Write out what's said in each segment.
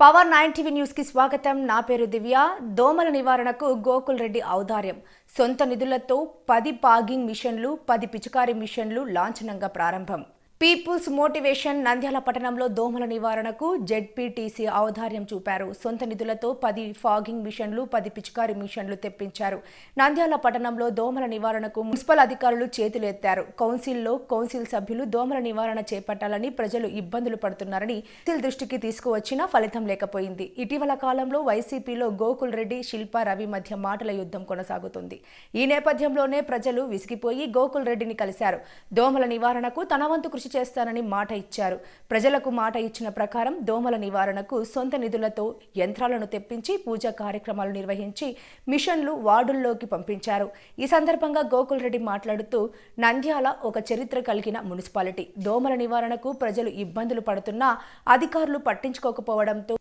Power nine TV న్యూస్కి స్వాగతం. నా పేరు దివ్య. దోమల నివారణకు గోకుల్ రెడ్డి ఔదార్యం. సొంత నిధులతో పది పాగింగ్ మిషన్లు పది పిచికారి మిషన్లు లాంఛనంగా ప్రారంభం. పీపుల్స్ మోటివేషన్ నంద్యాల పట్టణంలో దోమల నివారణకు జెడ్పీటీసీ ఔదార్యం చూపారు. సొంత నిధులతో పది ఫాగింగ్ మిషన్లు పది పిచికారి మిషన్లు తెప్పించారు. నంద్యాల పట్టణంలో దోమల నివారణకు మున్సిపల్ అధికారులు చేతులు ఎత్తారు కౌన్సిల్లో కౌన్సిల్ సభ్యులు దోమల నివారణ చేపట్టాలని ప్రజలు ఇబ్బందులు పడుతున్నారని కౌన్సిల్ దృష్టికి తీసుకువచ్చినా ఫలితం లేకపోయింది. ఇటీవల కాలంలో వైసీపీలో గోకుల్ రెడ్డి శిల్పా రవి మధ్య మాటల యుద్ధం కొనసాగుతుంది. ఈ నేపథ్యంలోనే ప్రజలు విసిగిపోయి గోకుల్ రెడ్డిని కలిశారు. దోమల నివారణకు తన వంతు కృషి చేస్తానని మాట ఇచ్చారు. ప్రజలకు మాట ఇచ్చిన ప్రకారం దోమల నివారణకు సొంత నిధులతో యంత్రాలను తెప్పించి పూజా కార్యక్రమాలు నిర్వహించి మిషన్లు వార్డుల్లోకి పంపించారు. ఈ సందర్భంగా గోకుల్ రెడ్డి మాట్లాడుతూ నంద్యాల ఒక చరిత్ర కలిగిన మున్సిపాలిటీ. దోమల నివారణకు ప్రజలు ఇబ్బందులు పడుతున్నా అధికారులు పట్టించుకోకపోవడంతో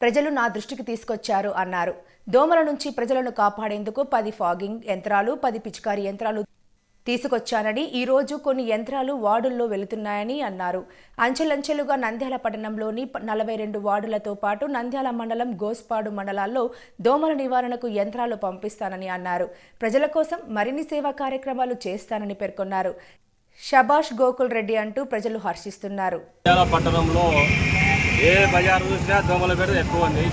ప్రజలు నా దృష్టికి తీసుకొచ్చారు అన్నారు. దోమల నుంచి ప్రజలను కాపాడేందుకు పది ఫాగింగ్ యంత్రాలు పది పిచికారి యంత్రాలు తీసుకొచ్చానని ఈరోజు కొన్ని యంత్రాలు వార్డుల్లో వెళుతున్నాయని అన్నారు. అంచెలంచెలుగా నంద్యాల పట్టణంలోని నలభై రెండు వార్డులతో పాటు నంద్యాల మండలం గోస్పాడు మండలాల్లో దోమల నివారణకు యంత్రాలు పంపిస్తానని అన్నారు. ప్రజల కోసం మరిన్ని సేవా కార్యక్రమాలు చేస్తానని పేర్కొన్నారు. షబాష్ గోకుల్ రెడ్డి అంటూ ప్రజలు హర్షిస్తున్నారు. పట్టణంలో ఏ బజారు చూసినా దోమల ఎక్కువ ఉంది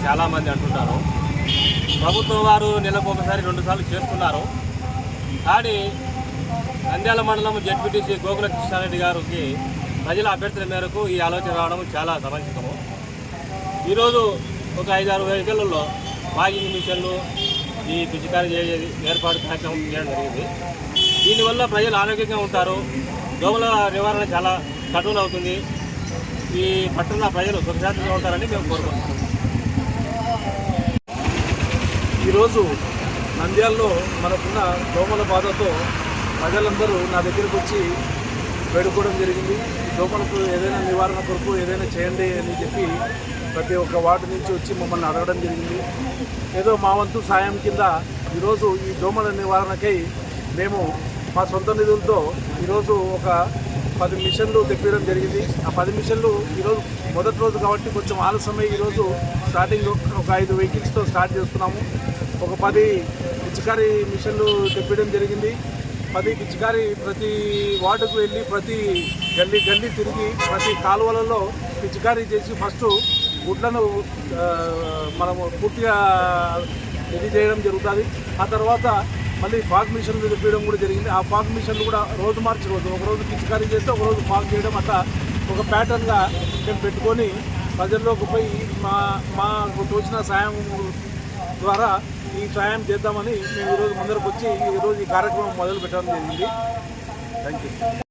ప్రభుత్వం వారు నెలకు ఒకసారి రెండు సార్లు చేస్తున్నారు. కానీ నంద్యాల మండలం జడ్పీటీసీ గోకుల కృష్ణారెడ్డి గారికి ప్రజల అభ్యర్థుల మేరకు ఈ ఆలోచన రావడం చాలా సమంజసము. ఈరోజు ఒక ఐదారు వెహికల్లో వాకింగ్ మిషన్లు ఈ పిచికారి చేసేది ఏర్పాటు కార్యక్రమం చేయడం జరిగింది. దీనివల్ల ప్రజలు ఆరోగ్యంగా ఉంటారు. దోమల నివారణ చాలా కఠిన అవుతుంది. ఈ పట్టణ ప్రజలు సురక్షితంగా ఉంటారని మేము కోరుకుంటున్నాం. ఈరోజు నంద్యాలలో మనకున్న దోమల బాధతో ప్రజలందరూ నా దగ్గరికి వచ్చి వేడుకోవడం జరిగింది. దోమలకు ఏదైనా నివారణ కొరకు ఏదైనా చేయండి అని చెప్పి ప్రతి ఒక్క వార్డు నుంచి వచ్చి మమ్మల్ని అడగడం జరిగింది. ఏదో మా వంతు సాయం కింద ఈరోజు ఈ దోమల నివారణకై మేము మా సొంత నిధులతో ఈరోజు ఒక పది మిషన్లు తెప్పించడం జరిగింది. ఆ పది మిషన్లు ఈరోజు మొదటి రోజు కాబట్టి కొంచెం ఆలస్యమై ఈరోజు స్టార్టింగ్ ఒక ఐదు వెహికల్స్తో స్టార్ట్ చేస్తున్నాము. ఒక పది పిచికారి మిషన్లు తెప్పించడం జరిగింది. పది పిచికారి ప్రతి వార్డుకు వెళ్ళి ప్రతి గల్లీ గల్లీ తిరిగి ప్రతి కాలువలలో పిచికారీ చేసి ఫస్ట్ గుడ్లను మనము పూర్తిగా ఇది చేయడం జరుగుతుంది. ఆ తర్వాత మళ్ళీ ఫాగ్ మిషన్లు తెప్పించడం కూడా జరిగింది. ఆ ఫాగ్ మిషన్లు కూడా రోజు మార్చి రోజు ఒక రోజు పిచికారీ చేస్తే ఒకరోజు ఫాగ్ చేయడం అట్లా ఒక ప్యాటర్న్గా మేము పెట్టుకొని ప్రజల్లోకి పోయి మా మాకు తోచిన సాయం ద్వారా ఈ సాయం చేద్దామని మేము ఈరోజు ముందరకు వచ్చి ఈరోజు ఈ కార్యక్రమం మొదలు పెట్టడం జరిగింది. Thank you